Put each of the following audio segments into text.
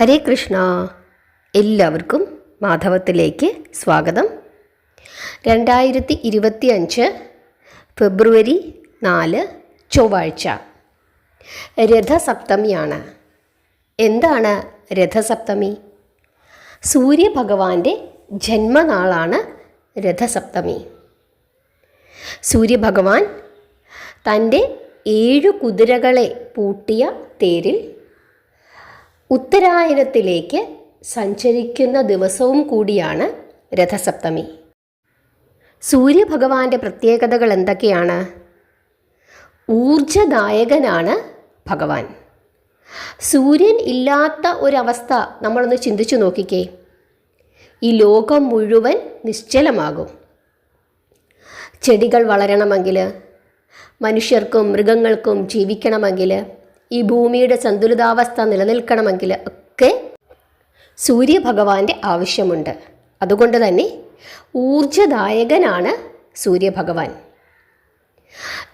ഹരേ കൃഷ്ണ. എല്ലാവർക്കും മാധവത്തിലേക്ക് സ്വാഗതം. രണ്ടായിരത്തി ഇരുപത്തി അഞ്ച് ഫെബ്രുവരി നാല് ചൊവ്വാഴ്ച. രഥസപ്തമിയാണ്. എന്താണ് രഥസപ്തമി? സൂര്യഭഗവാന്റെ ജന്മനാളാണ് രഥസപ്തമി. സൂര്യഭഗവാൻ തന്റെ ഏഴു കുതിരകളെ പൂട്ടിയ തേരിൽ ഉത്തരായനത്തിലേക്ക് സഞ്ചരിക്കുന്ന ദിവസവും കൂടിയാണ് രഥസപ്തമി. സൂര്യഭഗവാന്റെ പ്രത്യേകതകൾ എന്തൊക്കെയാണ്? ഊർജദായകനാണ് ഭഗവാൻ. സൂര്യൻ ഇല്ലാത്ത ഒരവസ്ഥ നമ്മളൊന്ന് ചിന്തിച്ചു നോക്കിക്കേ. ഈ ലോകം മുഴുവൻ നിശ്ചലമാകും. ചെടികൾ വളരണമെങ്കിൽ മനുഷ്യർക്കും മൃഗങ്ങൾക്കും ജീവിക്കണമെങ്കിൽ ഈ ഭൂമിയുടെ സന്തുലിതാവസ്ഥ നിലനിൽക്കണമെങ്കിൽ ഒക്കെ സൂര്യഭഗവാന്റെ ആവശ്യമുണ്ട്. അതുകൊണ്ട് തന്നെ ഊർജദായകനാണ് സൂര്യഭഗവാൻ.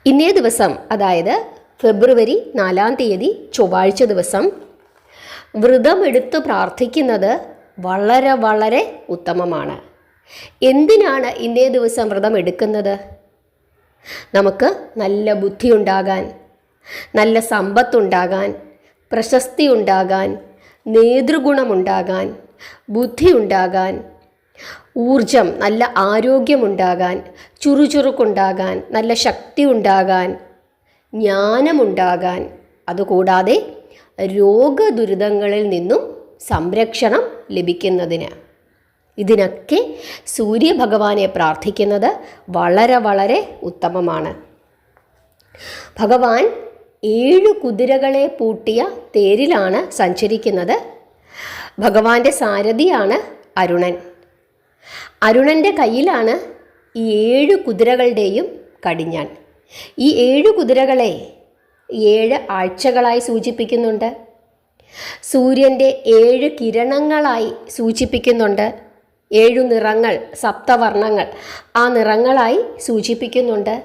ഇന്നേ ദിവസം അതായത് ഫെബ്രുവരി നാലാം തീയതി ചൊവ്വാഴ്ച ദിവസം വ്രതമെടുത്ത് പ്രാർത്ഥിക്കുന്നത് വളരെ വളരെ ഉത്തമമാണ്. എന്തിനാണ് ഇന്നേ ദിവസം വ്രതം എടുക്കുന്നത് നമുക്ക് നല്ല ബുദ്ധി ഉണ്ടാകാൻ നല്ല സമ്പത്തുണ്ടാകാൻ പ്രശസ്തി ഉണ്ടാകാൻ നേതൃഗുണമുണ്ടാകാൻ ബുദ്ധി ഉണ്ടാകാൻ ഊർജം നല്ല ആരോഗ്യമുണ്ടാകാൻ ചുറുചുറുക്കുണ്ടാകാൻ നല്ല ശക്തി ഉണ്ടാകാൻ ജ്ഞാനമുണ്ടാകാൻ അതുകൂടാതെ രോഗദുരിതങ്ങളിൽ നിന്നും സംരക്ഷണം ലഭിക്കുന്നതിന്. ഇതിനൊക്കെ സൂര്യഭഗവാനെ പ്രാർത്ഥിക്കുന്നത് വളരെ വളരെ ഉത്തമമാണ്. ഭഗവാൻ ഏഴു കുതിരകളെ പൂട്ടിയ തേരിലാണ് സഞ്ചരിക്കുന്നത്. ഭഗവാന്റെ സാരഥിയാണ് അരുണൻ. അരുണന്റെ കയ്യിലാണ് ഈ ഏഴു കുതിരകളുടെയും കടിഞ്ഞാൻ. ഈ ഏഴു കുതിരകളെ ഏഴ് ആഴ്ചകളായി സൂചിപ്പിക്കുന്നുണ്ട്. സൂര്യന്റെ ഏഴ് കിരണങ്ങളായി സൂചിപ്പിക്കുന്നുണ്ട്. ഏഴു നിറങ്ങൾ സപ്തവർണങ്ങൾ ആ നിറങ്ങളായി സൂചിപ്പിക്കുന്നുണ്ട്.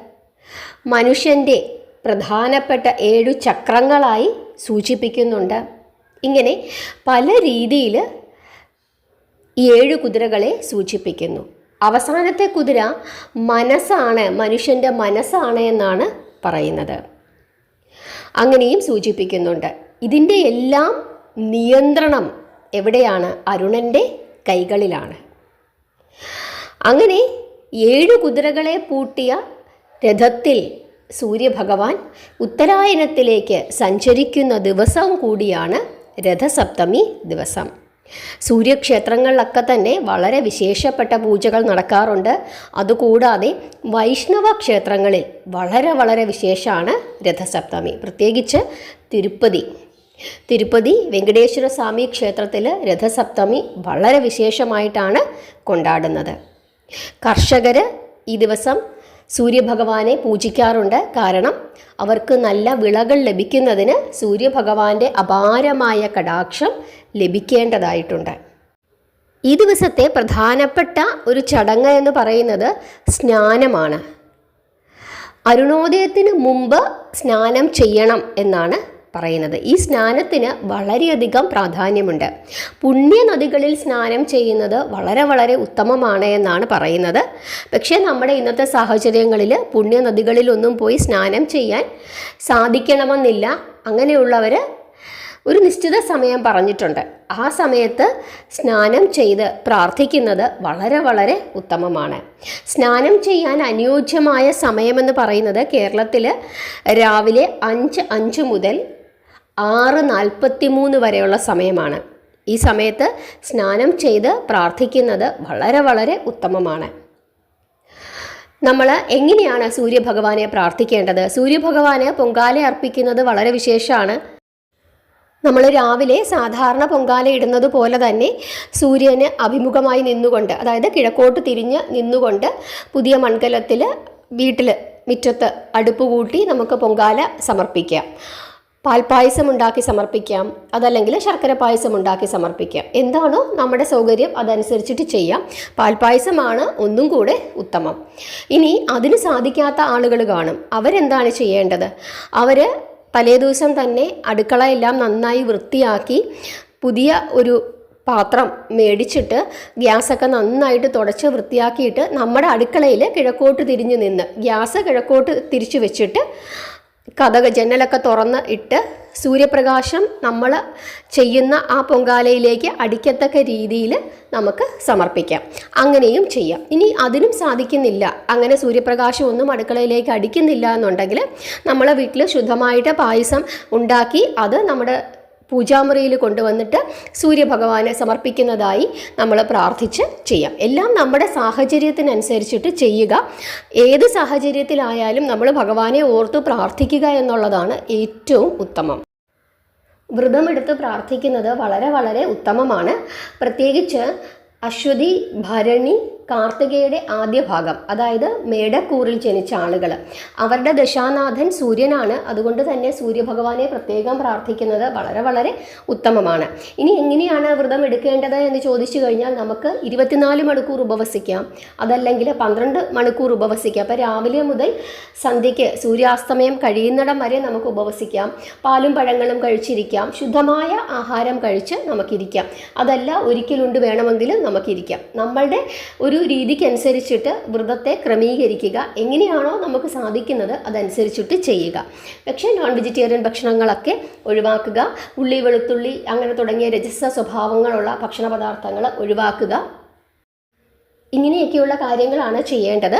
മനുഷ്യന്റെ പ്രധാനപ്പെട്ട ഏഴു ചക്രങ്ങളായി സൂചിപ്പിക്കുന്നുണ്ട്. ഇങ്ങനെ പല രീതിയിൽ ഈ ഏഴു കുതിരകളെ സൂചിപ്പിക്കുന്നു. അവസാനത്തെ കുതിര മനസ്സാണ് മനുഷ്യന്റെ മനസ്സാണ് എന്നാണ് പറയുന്നത്. അങ്ങനെയും സൂചിപ്പിക്കുന്നുണ്ട്. ഇതിന്റെ എല്ലാം നിയന്ത്രണം എവിടെയാണ്? അരുണന്റെ കൈകളിലാണ്. അങ്ങനെ ഏഴു കുതിരകളെ പൂട്ടിയ രഥത്തിൽ സൂര്യഭഗവാൻ ഉത്തരായനത്തിലേക്ക് സഞ്ചരിക്കുന്ന ദിവസം കൂടിയാണ് രഥസപ്തമി ദിവസം. സൂര്യക്ഷേത്രങ്ങളിലൊക്കെ തന്നെ വളരെ വിശേഷപ്പെട്ട പൂജകൾ നടക്കാറുണ്ട്. അതുകൂടാതെ വൈഷ്ണവ ക്ഷേത്രങ്ങളിൽ വളരെ വളരെ വിശേഷമാണ് രഥസപ്തമി. പ്രത്യേകിച്ച് തിരുപ്പതി. തിരുപ്പതി വെങ്കടേശ്വര സ്വാമി ക്ഷേത്രത്തിൽ രഥസപ്തമി വളരെ വിശേഷമായിട്ടാണ് കൊണ്ടാടുന്നത്. കർഷകർ ഈ ദിവസം സൂര്യഭഗവാനെ പൂജിക്കാറുണ്ട്. കാരണം അവർക്ക് നല്ല വിളകൾ ലഭിക്കുന്നതിന് സൂര്യഭഗവാന്റെ അപാരമായ കടാക്ഷം ലഭിക്കേണ്ടതായിട്ടുണ്ട്. ഈ ദിവസത്തെ പ്രധാനപ്പെട്ട ഒരു ചടങ്ങ് എന്ന് പറയുന്നത് സ്നാനമാണ്. അരുണോദയത്തിന് മുമ്പ് സ്നാനം ചെയ്യണം എന്നാണ് പറയുന്നത്. ഈ സ്നാനത്തിന് വളരെയധികം പ്രാധാന്യമുണ്ട്. പുണ്യ നദികളിൽ സ്നാനം ചെയ്യുന്നത് വളരെ വളരെ ഉത്തമമാണ് എന്നാണ് പറയുന്നത്. പക്ഷേ നമ്മുടെ ഇന്നത്തെ സാഹചര്യങ്ങളിൽ പുണ്യ പുണ്യനദികളിലൊന്നും പോയി സ്നാനം ചെയ്യാൻ സാധിക്കണമെന്നില്ല. അങ്ങനെയുള്ളവർ ഒരു നിശ്ചിത സമയം പറഞ്ഞിട്ടുണ്ട്. ആ സമയത്ത് സ്നാനം ചെയ്ത് പ്രാർത്ഥിക്കുന്നത് വളരെ വളരെ ഉത്തമമാണ്. സ്നാനം ചെയ്യാൻ അനുയോജ്യമായ സമയമെന്ന് പറയുന്നത് കേരളത്തിൽ രാവിലെ അഞ്ച് അഞ്ച് മുതൽ ആറ് നാൽപ്പത്തി മൂന്ന് വരെയുള്ള സമയമാണ്. ഈ സമയത്ത് സ്നാനം ചെയ്ത് പ്രാർത്ഥിക്കുന്നത് വളരെ വളരെ ഉത്തമമാണ്. നമ്മൾ എങ്ങനെയാണ് സൂര്യഭഗവാനെ പ്രാർത്ഥിക്കേണ്ടത്? സൂര്യഭഗവാന് പൊങ്കാല അർപ്പിക്കുന്നത് വളരെ വിശേഷമാണ്. നമ്മൾ രാവിലെ സാധാരണ പൊങ്കാല ഇടുന്നത് പോലെ തന്നെ സൂര്യന് അഭിമുഖമായി നിന്നുകൊണ്ട് അതായത് കിഴക്കോട്ട് തിരിഞ്ഞ് നിന്നുകൊണ്ട് പുതിയ മൺകലത്തിൽ വീട്ടിൽ മുറ്റത്ത് അടുപ്പ് കൂട്ടി നമുക്ക് പൊങ്കാല സമർപ്പിക്കാം. പാൽപ്പായസം ഉണ്ടാക്കി സമർപ്പിക്കാം. അതല്ലെങ്കിൽ ശർക്കര പായസം ഉണ്ടാക്കി സമർപ്പിക്കാം. എന്താണോ നമ്മുടെ സൗകര്യം അതനുസരിച്ചിട്ട് ചെയ്യാം. പാൽപ്പായസമാണ് ഒന്നും കൂടെ ഉത്തമം. ഇനി അതിന് സാധിക്കാത്ത ആളുകൾ കാണും. അവരെന്താണ് ചെയ്യേണ്ടത്? അവർ തലേദിവസം തന്നെ അടുക്കള എല്ലാം നന്നായി വൃത്തിയാക്കി പുതിയ ഒരു പാത്രം മേടിച്ചിട്ട് ഗ്യാസൊക്കെ നന്നായിട്ട് തുടച്ച് വൃത്തിയാക്കിയിട്ട് നമ്മുടെ അടുക്കളയിൽ കിഴക്കോട്ട് തിരിഞ്ഞു നിന്ന് ഗ്യാസ് കിഴക്കോട്ട് തിരിച്ചു വെച്ചിട്ട് കഥക ജനലൊക്കെ തുറന്ന് ഇട്ട് സൂര്യപ്രകാശം നമ്മൾ ചെയ്യുന്ന ആ പൊങ്കാലയിലേക്ക് അടിക്കത്തക്ക രീതിയിൽ നമുക്ക് സമർപ്പിക്കാം. അങ്ങനെയും ചെയ്യാം. ഇനി അതിനും സാധിക്കുന്നില്ല. അങ്ങനെ സൂര്യപ്രകാശം ഒന്നും അടുക്കളയിലേക്ക് അടിക്കുന്നില്ല എന്നുണ്ടെങ്കിൽ നമ്മളെ വീട്ടിൽ ശുദ്ധമായിട്ട് പായസം ഉണ്ടാക്കി അത് നമ്മുടെ പൂജാമുറിയിൽ കൊണ്ടുവന്നിട്ട് സൂര്യഭഗവാനെ സമർപ്പിക്കുന്നതായി നമ്മൾ പ്രാർത്ഥിച്ച് ചെയ്യാം. എല്ലാം നമ്മുടെ സാഹചര്യത്തിനനുസരിച്ചിട്ട് ചെയ്യുക. ഏത് സാഹചര്യത്തിലായാലും നമ്മൾ ഭഗവാനെ ഓർത്ത് പ്രാർത്ഥിക്കുക എന്നുള്ളതാണ് ഏറ്റവും ഉത്തമം. വ്രതമെടുത്ത് പ്രാർത്ഥിക്കുന്നത് വളരെ വളരെ ഉത്തമമാണ്. പ്രത്യേകിച്ച് അശ്വതി ഭരണി കാർത്തികയുടെ ആദ്യ ഭാഗം അതായത് മേടക്കൂറിൽ ജനിച്ച ആളുകൾ അവരുടെ ദശാനാഥൻ സൂര്യനാണ്. അതുകൊണ്ട് തന്നെ സൂര്യഭഗവാനെ പ്രത്യേകം പ്രാർത്ഥിക്കുന്നത് വളരെ വളരെ ഉത്തമമാണ്. ഇനി എങ്ങനെയാണ് വ്രതം എടുക്കേണ്ടത് എന്ന് ചോദിച്ചു കഴിഞ്ഞാൽ നമുക്ക് ഇരുപത്തിനാല് മണിക്കൂർ ഉപവസിക്കാം. അതല്ലെങ്കിൽ പന്ത്രണ്ട് മണിക്കൂർ ഉപവസിക്കാം. അപ്പോൾ രാവിലെ മുതൽ സന്ധ്യയ്ക്ക് സൂര്യാസ്തമയം കഴിയുന്നിടം വരെ നമുക്ക് ഉപവസിക്കാം. പാലും പഴങ്ങളും കഴിച്ചിരിക്കാം. ശുദ്ധമായ ആഹാരം കഴിച്ച് നമുക്കിരിക്കാം. അതല്ല ഒരിക്കലുണ്ട് വേണമെങ്കിൽ നമുക്കിരിക്കാം. നമ്മളുടെ ഒരു രീതിക്കനുസരിച്ചിട്ട് വ്രതത്തെ ക്രമീകരിക്കുക. എങ്ങനെയാണോ നമുക്ക് സാധിക്കുന്നത് അതനുസരിച്ചിട്ട് ചെയ്യുക. പക്ഷേ നോൺ വെജിറ്റേറിയൻ ഭക്ഷണങ്ങളൊക്കെ ഒഴിവാക്കുക. ഉള്ളി വെളുത്തുള്ളി അങ്ങനെ തുടങ്ങിയ രജസ സ്വഭാവങ്ങളുള്ള ഭക്ഷണ പദാർത്ഥങ്ങൾ ഒഴിവാക്കുക. ഇങ്ങനെയൊക്കെയുള്ള കാര്യങ്ങളാണ് ചെയ്യേണ്ടത്.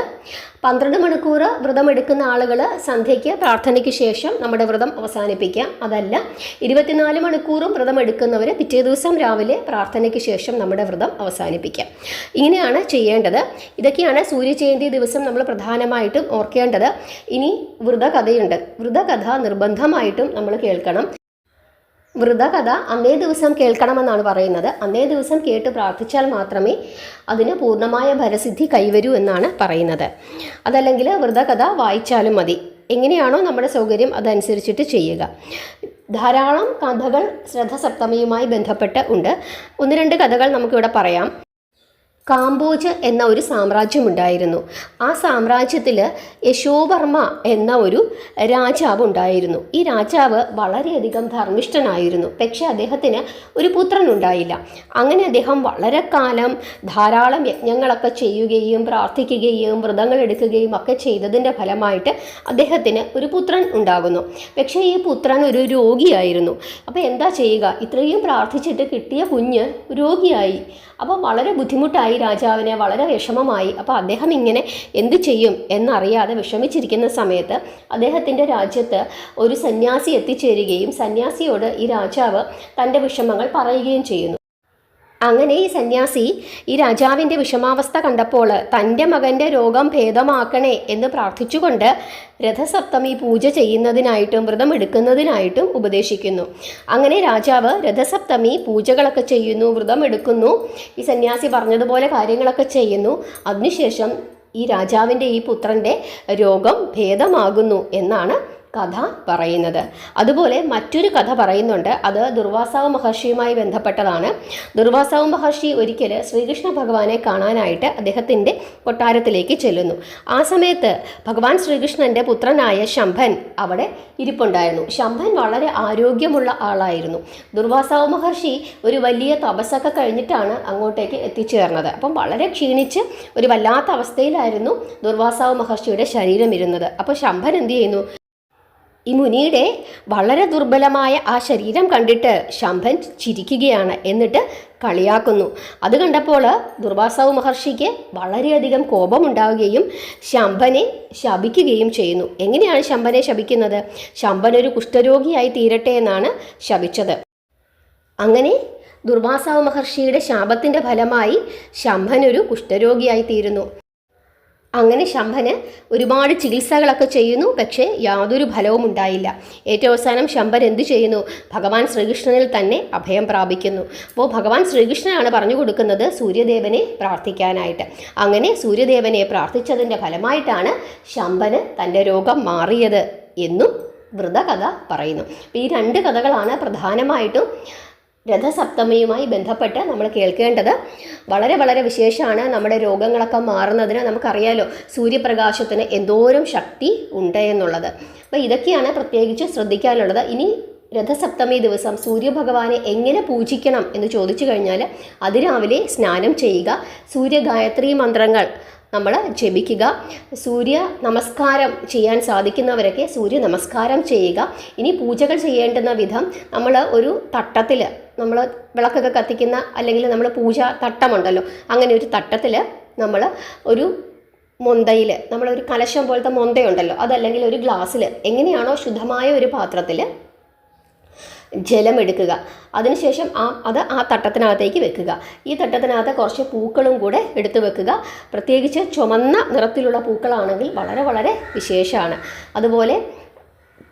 പന്ത്രണ്ട് മണിക്കൂർ വ്രതം എടുക്കുന്ന ആളുകൾ സന്ധ്യയ്ക്ക് പ്രാർത്ഥനയ്ക്ക് ശേഷം നമ്മുടെ വ്രതം അവസാനിപ്പിക്കാം. അതല്ല ഇരുപത്തിനാല് മണിക്കൂറും വ്രതം എടുക്കുന്നവർ പിറ്റേ ദിവസം രാവിലെ പ്രാർത്ഥനയ്ക്ക് ശേഷം നമ്മുടെ വ്രതം അവസാനിപ്പിക്കാം. ഇങ്ങനെയാണ് ചെയ്യേണ്ടത്. ഇതൊക്കെയാണ് സൂര്യജയന്തി ദിവസം നമ്മൾ പ്രധാനമായിട്ടും ഓർക്കേണ്ടത്. ഇനി വ്രതകഥയുണ്ട്. വ്രതകഥ നിർബന്ധമായിട്ടും നമ്മൾ കേൾക്കണം. വ്രതകഥ അന്നേ ദിവസം കേൾക്കണമെന്നാണ് പറയുന്നത്. അന്നേ ദിവസം കേട്ട് പ്രാർത്ഥിച്ചാൽ മാത്രമേ അതിന് പൂർണമായ ഫലസിദ്ധി കൈവരൂ എന്നാണ് പറയുന്നത്. അതല്ലെങ്കിൽ വ്രതകഥ വായിച്ചാലും മതി. എങ്ങനെയാണോ നമ്മുടെ സൗകര്യം അതനുസരിച്ചിട്ട് ചെയ്യുക. ധാരാളം കഥകൾ ശ്രദ്ധസപ്തമിയുമായി ബന്ധപ്പെട്ട് ഉണ്ട്. ഒന്ന് രണ്ട് കഥകൾ നമുക്കിവിടെ പറയാം. കാംബോജ് എന്ന ഒരു സാമ്രാജ്യമുണ്ടായിരുന്നു. ആ സാമ്രാജ്യത്തിൽ യശോവർമ്മ എന്ന ഒരു രാജാവ് ഉണ്ടായിരുന്നു. ഈ രാജാവ് വളരെയധികം ധർമ്മിഷ്ഠനായിരുന്നു. പക്ഷേ അദ്ദേഹത്തിന് ഒരു പുത്രൻ ഉണ്ടായില്ല. അങ്ങനെ അദ്ദേഹം വളരെ കാലം ധാരാളം യജ്ഞങ്ങളൊക്കെ ചെയ്യുകയും പ്രാർത്ഥിക്കുകയും വ്രതങ്ങൾ എടുക്കുകയും ഒക്കെ ചെയ്തതിന്റെ ഫലമായിട്ട് അദ്ദേഹത്തിന് ഒരു പുത്രൻ ഉണ്ടാകുന്നു. പക്ഷേ ഈ പുത്രൻ ഒരു രോഗിയായിരുന്നു. അപ്പോൾ എന്താ ചെയ്യുക? ഇത്രയും പ്രാർത്ഥിച്ചിട്ട് കിട്ടിയ കുഞ്ഞ് രോഗിയായി. അപ്പോൾ വളരെ ബുദ്ധിമുട്ടായി രാജാവിന് വളരെ വിഷമമായി. അപ്പോൾ അദ്ദേഹം ഇങ്ങനെ എന്ത് ചെയ്യും എന്നറിയാതെ വിഷമിച്ചിരിക്കുന്ന സമയത്ത് അദ്ദേഹത്തിന്റെ രാജ്യത്ത് ഒരു സന്യാസി എത്തിച്ചേരുകയും സന്യാസിയോട് ഈ രാജാവ് തന്റെ വിഷമങ്ങൾ പറയുകയും ചെയ്യുന്നു. അങ്ങനെ ഈ സന്യാസി ഈ രാജാവിന്റെ വിഷമാവസ്ഥ കണ്ടപ്പോൾ തന്റെ മകന്റെ രോഗം ഭേദമാക്കണേ എന്ന് പ്രാർത്ഥിച്ചുകൊണ്ട് രഥസപ്തമി പൂജ ചെയ്യുന്നതിനായിട്ടും വ്രതം എടുക്കുന്നതിനായിട്ടും ഉപദേശിക്കുന്നു. അങ്ങനെ രാജാവ് രഥസപ്തമി പൂജകളൊക്കെ ചെയ്യുന്നു വ്രതം എടുക്കുന്നു ഈ സന്യാസി പറഞ്ഞതുപോലെ കാര്യങ്ങളൊക്കെ ചെയ്യുന്നു. അതിനുശേഷം ഈ രാജാവിന്റെ ഈ പുത്രന്റെ രോഗം ഭേദമാകുന്നു എന്നാണ് കഥ പറയുന്നത്. അതുപോലെ മറ്റൊരു കഥ പറയുന്നുണ്ട്. അത് ദുർവാസാവ് മഹർഷിയുമായി ബന്ധപ്പെട്ടതാണ്. ദുർവാസാവ് മഹർഷി ഒരിക്കൽ ശ്രീകൃഷ്ണ ഭഗവാനെ കാണാനായിട്ട് അദ്ദേഹത്തിന്റെ കൊട്ടാരത്തിലേക്ക് ചെല്ലുന്നു. ആ സമയത്ത് ഭഗവാൻ ശ്രീകൃഷ്ണന്റെ പുത്രനായ ശംഭൻ അവിടെ ഇരിപ്പുണ്ടായിരുന്നു. ശംഭൻ വളരെ ആരോഗ്യമുള്ള ആളായിരുന്നു. ദുർവാസാവ് മഹർഷി ഒരു വലിയ തപസ്സൊക്കെ കഴിഞ്ഞിട്ടാണ് അങ്ങോട്ടേക്ക് എത്തിച്ചേർന്നത്. അപ്പം വളരെ ക്ഷീണിച്ച് ഒരു വല്ലാത്ത അവസ്ഥയിലായിരുന്നു ദുർവാസാവ് മഹർഷിയുടെ ശരീരം ഇരുന്നത് അപ്പോൾ ശംഭൻ എന്ത് ചെയ്യുന്നു? ഈ മുനിയുടെ വളരെ ദുർബലമായ ആ ശരീരം കണ്ടിട്ട് ശംഭൻ ചിരിക്കുകയാണ് എന്നിട്ട് കളിയാക്കുന്നു. അത് കണ്ടപ്പോൾ ദുർവാസാവ് മഹർഷിക്ക് വളരെയധികം കോപമുണ്ടാവുകയും ശംഭനെ ശപിക്കുകയും ചെയ്യുന്നു. എങ്ങനെയാണ് ശംഭനെ ശപിക്കുന്നത്? ശംഭൻ ഒരു കുഷ്ഠരോഗിയായി തീരട്ടെ എന്നാണ് ശപിച്ചത്. അങ്ങനെ ദുർവാസാവ് മഹർഷിയുടെ ശാപത്തിന്റെ ഫലമായി ശംഭൻ ഒരു കുഷ്ഠരോഗിയായി തീരുന്നു. അങ്ങനെ ശംഭന് ഒരുപാട് ചികിത്സകളൊക്കെ ചെയ്യുന്നു പക്ഷേ യാതൊരു ഫലവും ഉണ്ടായില്ല. ഏറ്റവും അവസാനം ശംഭൻ എന്തു ചെയ്യുന്നു? ഭഗവാൻ ശ്രീകൃഷ്ണനിൽ തന്നെ അഭയം പ്രാപിക്കുന്നു. അപ്പോൾ ഭഗവാൻ ശ്രീകൃഷ്ണനാണ് പറഞ്ഞു കൊടുക്കുന്നത് സൂര്യദേവനെ പ്രാർത്ഥിക്കാനായിട്ട്. അങ്ങനെ സൂര്യദേവനെ പ്രാർത്ഥിച്ചതിന്റെ ഫലമായിട്ടാണ് ശംഭന് തന്റെ രോഗം മാറിയത് എന്നും വ്രതകഥ പറയുന്നു. ഈ രണ്ട് കഥകളാണ് പ്രധാനമായിട്ടും രഥസപ്തമിയുമായി ബന്ധപ്പെട്ട് നമ്മൾ കേൾക്കേണ്ടത് വളരെ വളരെ വിശേഷമാണ്. നമ്മുടെ രോഗങ്ങളൊക്കെ മാറുന്നതിന് നമുക്കറിയാലോ സൂര്യപ്രകാശത്തിന് എന്തോരം ശക്തി ഉണ്ട് എന്നുള്ളത്. അപ്പോൾ ഇതൊക്കെയാണ് പ്രത്യേകിച്ച് ശ്രദ്ധിക്കാനുള്ളത്. ഇനി രഥസപ്തമി ദിവസം സൂര്യഭഗവാനെ എങ്ങനെ പൂജിക്കണം എന്ന് ചോദിച്ചു കഴിഞ്ഞാൽ അതിരാവിലെ സ്നാനം ചെയ്യുക സൂര്യഗായത്രി മന്ത്രങ്ങൾ നമ്മൾ ജപിക്കുക. സൂര്യ നമസ്കാരം ചെയ്യാൻ സാധിക്കുന്നവരൊക്കെ സൂര്യ നമസ്കാരം ചെയ്യുക. ഇനി പൂജകൾ ചെയ്യേണ്ടുന്ന വിധം നമ്മൾ ഒരു തട്ടത്തിൽ നമ്മൾ വിളക്കൊക്കെ കത്തിക്കുന്ന അല്ലെങ്കിൽ നമ്മൾ പൂജ തട്ടമുണ്ടല്ലോ അങ്ങനെ ഒരു തട്ടത്തിൽ നമ്മൾ ഒരു മൊന്തയിൽ നമ്മളൊരു കലശം പോലത്തെ മൊന്തയുണ്ടല്ലോ അതല്ലെങ്കിൽ ഒരു ഗ്ലാസ്സിൽ എങ്ങനെയാണോ ശുദ്ധമായ ഒരു പാത്രത്തിൽ ജലം എടുക്കുക. അതിനുശേഷം ആ അത് ആ തട്ടത്തിനകത്തേക്ക് വെക്കുക. ഈ തട്ടത്തിനകത്ത് കുറച്ച് പൂക്കളും കൂടെ എടുത്തു വെക്കുക. പ്രത്യേകിച്ച് ചുമന്ന നിറത്തിലുള്ള പൂക്കളാണെങ്കിൽ വളരെ വളരെ വിശേഷമാണ്. അതുപോലെ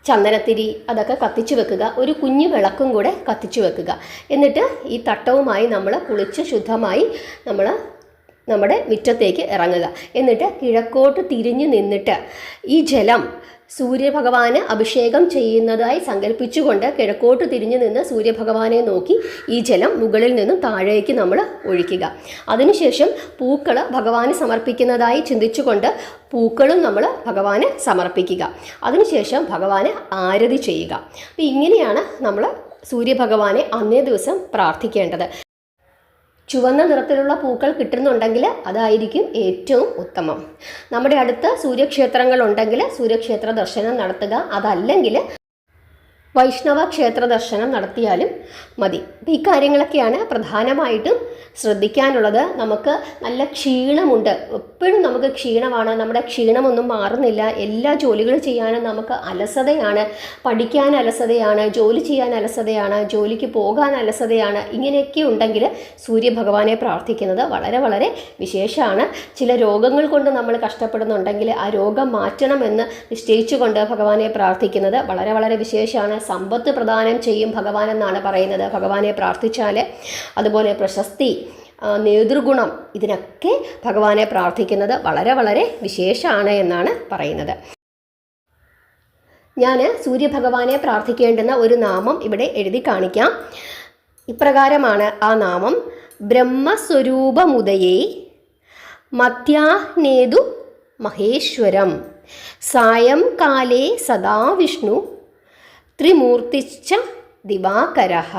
ചന്ദനത്തിരി അതൊക്കെ കത്തിച്ചു വെക്കുക. ഒരു കുഞ്ഞു വിളക്കും കൂടെ കത്തിച്ചു വെക്കുക. എന്നിട്ട് ഈ തട്ടവുമായി നമ്മൾ കുളിച്ച് ശുദ്ധമായി നമ്മൾ നമ്മുടെ മുറ്റത്തേക്ക് ഇറങ്ങുക. എന്നിട്ട് കിഴക്കോട്ട് തിരിഞ്ഞു നിന്നിട്ട് ഈ ജലം സൂര്യഭഗവാന് അഭിഷേകം ചെയ്യുന്നതായി സങ്കല്പിച്ചുകൊണ്ട് കിഴക്കോട്ട് തിരിഞ്ഞു നിന്ന് സൂര്യഭഗവാനെ നോക്കി ഈ ജലം മുകളിൽ നിന്നും താഴേക്ക് നമ്മൾ ഒഴിക്കുക. അതിനുശേഷം പൂക്കൾ ഭഗവാന് സമർപ്പിക്കുന്നതായി ചിന്തിച്ചുകൊണ്ട് പൂക്കളും നമ്മൾ ഭഗവാന് സമർപ്പിക്കുക. അതിനുശേഷം ഭഗവാന് ആരതി ചെയ്യുക. അപ്പം ഇങ്ങനെയാണ് നമ്മൾ സൂര്യഭഗവാനെ അന്നേ ദിവസം പ്രാർത്ഥിക്കേണ്ടത്. ചുവന്ന നിറത്തിലുള്ള പൂക്കൾ കിട്ടുന്നുണ്ടെങ്കിൽ അതായിരിക്കും ഏറ്റവും ഉത്തമം. നമ്മുടെ അടുത്ത് സൂര്യക്ഷേത്രങ്ങൾ ഉണ്ടെങ്കിൽ സൂര്യക്ഷേത്ര ദർശനം നടത്തുക. അതല്ലെങ്കിൽ വൈഷ്ണവ ക്ഷേത്ര ദർശനം നടത്തിയാലും മതി. ഈ കാര്യങ്ങളൊക്കെയാണ് പ്രധാനമായിട്ടും ശ്രദ്ധിക്കാനുള്ളത്. നമുക്ക് നല്ല ക്ഷീണമുണ്ട്. എപ്പോഴും നമുക്ക് ക്ഷീണമാണ്. നമ്മുടെ ക്ഷീണമൊന്നും മാറുന്നില്ല. എല്ലാ ജോലികളും ചെയ്യാനും നമുക്ക് അലസതയാണ്. പഠിക്കാൻ അലസതയാണ്. ജോലി ചെയ്യാൻ അലസതയാണ്. ജോലിക്ക് പോകാൻ അലസതയാണ്. ഇങ്ങനെയൊക്കെ ഉണ്ടെങ്കിൽ സൂര്യഭഗവാനെ പ്രാർത്ഥിക്കുന്നത് വളരെ വളരെ വിശേഷമാണ്. ചില രോഗങ്ങൾ കൊണ്ട് നമ്മൾ കഷ്ടപ്പെടുന്നുണ്ടെങ്കിൽ ആ രോഗം മാറ്റണമെന്ന് നിശ്ചയിച്ചുകൊണ്ട് ഭഗവാനെ പ്രാർത്ഥിക്കുന്നത് വളരെ വളരെ വിശേഷമാണ്. സമ്പത്ത് പ്രദാനം ചെയ്യും ഭഗവാൻ എന്നാണ് പറയുന്നത്. ഭഗവാനെ പ്രാർത്ഥിച്ചാൽ അതുപോലെ പ്രശസ്തി നേതൃഗുണം ഇതിനൊക്കെ ഭഗവാനെ പ്രാർത്ഥിക്കുന്നത് വളരെ വളരെ വിശേഷമാണ് എന്നാണ് പറയുന്നത്. ഞാൻ സൂര്യഭഗവാനെ പ്രാർത്ഥിക്കേണ്ടുന്ന ഒരു നാമം ഇവിടെ എഴുതി കാണിക്കാം. ഇപ്രകാരമാണ് ആ നാമം. ബ്രഹ്മസ്വരൂപമുദയേ മധ്യാഹ്നേതു മഹേശ്വരം. സായം കാലേ സദാ വിഷ്ണു ത്രിമൂർത്തിച്ച ദിവാകരഃ.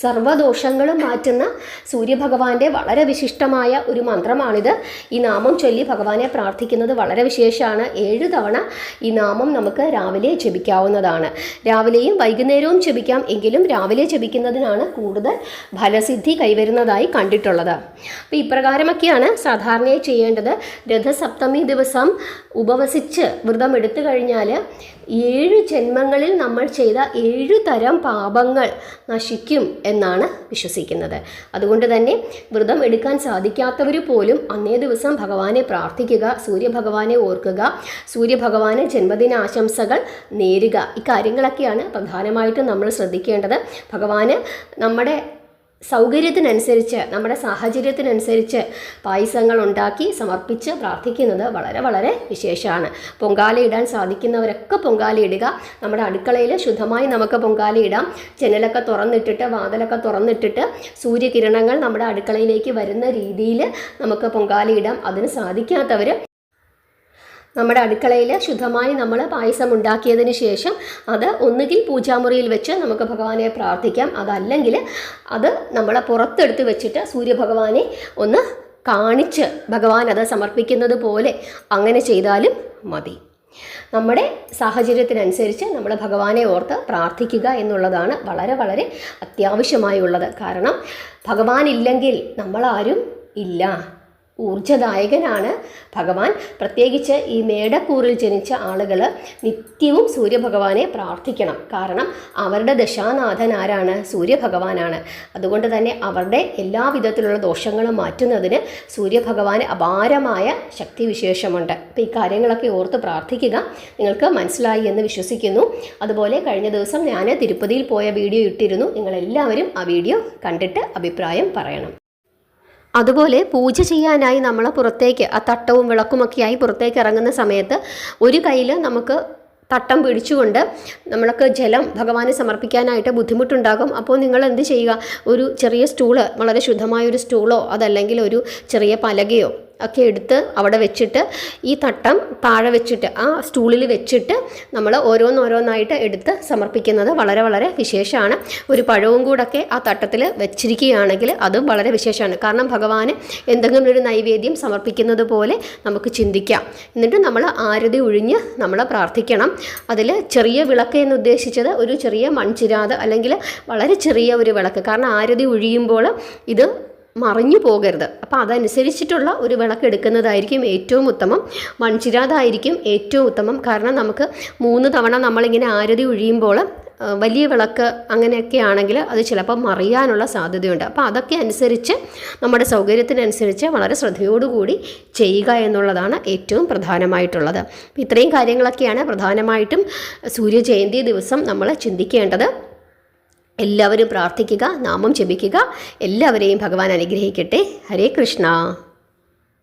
സർവദോഷങ്ങളും മാറ്റുന്ന സൂര്യഭഗവാന്റെ വളരെ വിശിഷ്ടമായ ഒരു മന്ത്രമാണിത്. ഈ നാമം ചൊല്ലി ഭഗവാനെ പ്രാർത്ഥിക്കുന്നത് വളരെ വിശേഷമാണ്. ഏഴ് തവണ ഈ നാമം നമുക്ക് രാവിലെ ജപിക്കാവുന്നതാണ്. രാവിലെയും വൈകുന്നേരവും ജപിക്കാം. എങ്കിലും രാവിലെ ജപിക്കുന്നതിനാണ് കൂടുതൽ ഫലസിദ്ധി കൈവരുന്നതായി കണ്ടിട്ടുള്ളത്. അപ്പോൾ ഇപ്രകാരമൊക്കെയാണ് സാധാരണയായി ചെയ്യേണ്ടത്. രഥസപ്തമി ദിവസം ഉപവസിച്ച് വ്രതം എടുത്തു കഴിഞ്ഞാൽ ഏഴ് ജന്മങ്ങളിൽ നമ്മൾ ചെയ്ത ഏഴു തരം പാപങ്ങൾ നശിക്കും. എന്നാണ് വിശ്വസിക്കുന്നത്. അതുകൊണ്ട് തന്നെ വ്രതം എടുക്കാൻ സാധിക്കാത്തവർ പോലും അന്നേ ദിവസം ഭഗവാനെ പ്രാർത്ഥിക്കുക സൂര്യഭഗവാനെ ഓർക്കുക സൂര്യഭഗവാന് ജന്മദിനാശംസകൾ നേരുക. ഇക്കാര്യങ്ങളൊക്കെയാണ് പ്രധാനമായിട്ടും നമ്മൾ ശ്രദ്ധിക്കേണ്ടത്. ഭഗവാന് നമ്മുടെ സൗകര്യത്തിനനുസരിച്ച് നമ്മുടെ സാഹചര്യത്തിനനുസരിച്ച് പായസങ്ങൾ ഉണ്ടാക്കി സമർപ്പിച്ച് പ്രാർത്ഥിക്കുന്നത് വളരെ വളരെ വിശേഷമാണ്. പൊങ്കാല ഇടാൻ സാധിക്കുന്നവരൊക്കെ പൊങ്കാല ഇടുക. നമ്മുടെ അടുക്കളയിൽ ശുദ്ധമായി നമുക്ക് പൊങ്കാല ഇടാം. ജനലൊക്കെ തുറന്നിട്ടിട്ട് വാതിലൊക്കെ തുറന്നിട്ടിട്ട് സൂര്യകിരണങ്ങൾ നമ്മുടെ അടുക്കളയിലേക്ക് വരുന്ന രീതിയിൽ നമുക്ക് പൊങ്കാല ഇടാം. അതിന് സാധിക്കാത്തവർ നമ്മുടെ അടുക്കളയിൽ ശുദ്ധമായി നമ്മൾ പായസം ഉണ്ടാക്കിയതിന് ശേഷം അത് ഒന്നുകിൽ പൂജാമുറിയിൽ വെച്ച് നമുക്ക് ഭഗവാനെ പ്രാർത്ഥിക്കാം. അതല്ലെങ്കിൽ അത് നമ്മൾ പുറത്തെടുത്ത് വെച്ചിട്ട് സൂര്യഭഗവാനെ ഒന്ന് കാണിച്ച് ഭഗവാൻ അത് സമർപ്പിക്കുന്നത് പോലെ അങ്ങനെ ചെയ്താലും മതി. നമ്മുടെ സാഹചര്യത്തിനനുസരിച്ച് നമ്മൾ ഭഗവാനെ ഓർത്ത് പ്രാർത്ഥിക്കുക എന്നുള്ളതാണ് വളരെ വളരെ അത്യാവശ്യമായുള്ളത്. കാരണം ഭഗവാനില്ലെങ്കിൽ നമ്മളാരും ഇല്ല. ഊർജദായകനാണ് ഭഗവാൻ. പ്രത്യേകിച്ച് ഈ മേടക്കൂറിൽ ജനിച്ച ആളുകൾ നിത്യവും സൂര്യഭഗവാനെ പ്രാർത്ഥിക്കണം. കാരണം അവരുടെ ദശാനാഥൻ ആരാണ്? സൂര്യഭഗവാനാണ്. അതുകൊണ്ട് തന്നെ അവരുടെ എല്ലാ വിധത്തിലുള്ള ദോഷങ്ങളും മാറ്റുന്നതിന് സൂര്യഭഗവാന് അപാരമായ ശക്തിവിശേഷമുണ്ട് അപ്പോൾ ഈ കാര്യങ്ങളൊക്കെ ഓർത്ത് പ്രാർത്ഥിക്കുക. നിങ്ങൾക്ക് മനസ്സിലായി എന്ന് വിശ്വസിക്കുന്നു. അതുപോലെ കഴിഞ്ഞ ദിവസം ഞാൻ തിരുപ്പതിയിൽ പോയ വീഡിയോ ഇട്ടിരുന്നു. നിങ്ങളെല്ലാവരും ആ വീഡിയോ കണ്ടിട്ട് അഭിപ്രായം പറയണം. അതുപോലെ പൂജ ചെയ്യാനായി നമ്മൾ പുറത്തേക്ക് ആ തട്ടവും വിളക്കുമൊക്കെയായി പുറത്തേക്ക് ഇറങ്ങുന്ന സമയത്ത് ഒരു കയ്യിൽ നമുക്ക് തട്ടം പിടിച്ചുകൊണ്ട് നമ്മൾക്ക് ജലം ഭഗവാന് സമർപ്പിക്കാനായിട്ട് ബുദ്ധിമുട്ടുണ്ടാകും. അപ്പോൾ നിങ്ങൾ എന്ത് ചെയ്യുക? ഒരു ചെറിയ സ്റ്റൂൾ വളരെ ശുദ്ധമായ ഒരു സ്റ്റൂളോ അതല്ലെങ്കിൽ ഒരു ചെറിയ പലകയോ ഒക്കെ എടുത്ത് അവിടെ വെച്ചിട്ട് ഈ തട്ടം താഴെ വെച്ചിട്ട് ആ സ്റ്റൂളിൽ വെച്ചിട്ട് നമ്മൾ ഓരോന്നോരോന്നായിട്ട് എടുത്ത് സമർപ്പിക്കുന്നത് വളരെ വളരെ വിശേഷമാണ്. ഒരു പഴവും കൂടൊക്കെ ആ തട്ടത്തിൽ വെച്ചിരിക്കുകയാണെങ്കിൽ അതും വളരെ വിശേഷമാണ്. കാരണം ഭഗവാന് എന്തെങ്കിലും ഒരു നൈവേദ്യം സമർപ്പിക്കുന്നത് പോലെ നമുക്ക് ചിന്തിക്കാം. എന്നിട്ട് നമ്മൾ ആരതി ഒഴിഞ്ഞ് നമ്മൾ പ്രാർത്ഥിക്കണം. അതിൽ ചെറിയ വിളക്ക് എന്ന് ഉദ്ദേശിച്ചത് ഒരു ചെറിയ മൺചിരാത് അല്ലെങ്കിൽ വളരെ ചെറിയ ഒരു വിളക്ക്. കാരണം ആരതി ഒഴിയുമ്പോൾ ഇത് മറിഞ്ഞു പോകരുത്. അപ്പോൾ അതനുസരിച്ചിട്ടുള്ള ഒരു വിളക്ക് എടുക്കുന്നതായിരിക്കും ഏറ്റവും ഉത്തമം. മൺചിരാതായിരിക്കും ഏറ്റവും ഉത്തമം. കാരണം നമുക്ക് മൂന്ന് തവണ നമ്മളിങ്ങനെ ആരതി ഒഴിയുമ്പോൾ വലിയ വിളക്ക് അങ്ങനെയൊക്കെ ആണെങ്കിൽ അത് ചിലപ്പോൾ മറിയാനുള്ള സാധ്യതയുണ്ട്. അപ്പോൾ അതൊക്കെ അനുസരിച്ച് നമ്മുടെ സൗകര്യത്തിനനുസരിച്ച് വളരെ ശ്രദ്ധയോടുകൂടി ചെയ്യുക എന്നുള്ളതാണ് ഏറ്റവും പ്രധാനമായിട്ടുള്ളത്. ഇത്രയും കാര്യങ്ങളൊക്കെയാണ് പ്രധാനമായിട്ടും സൂര്യജയന്തി ദിവസം നമ്മൾ ചിന്തിക്കേണ്ടത്. എല്ലാവരും പ്രാർത്ഥിക്കുക നാമം ജപിക്കുക. എല്ലാവരെയും ഭഗവാൻ അനുഗ്രഹിക്കട്ടെ. ഹരേ കൃഷ്ണ.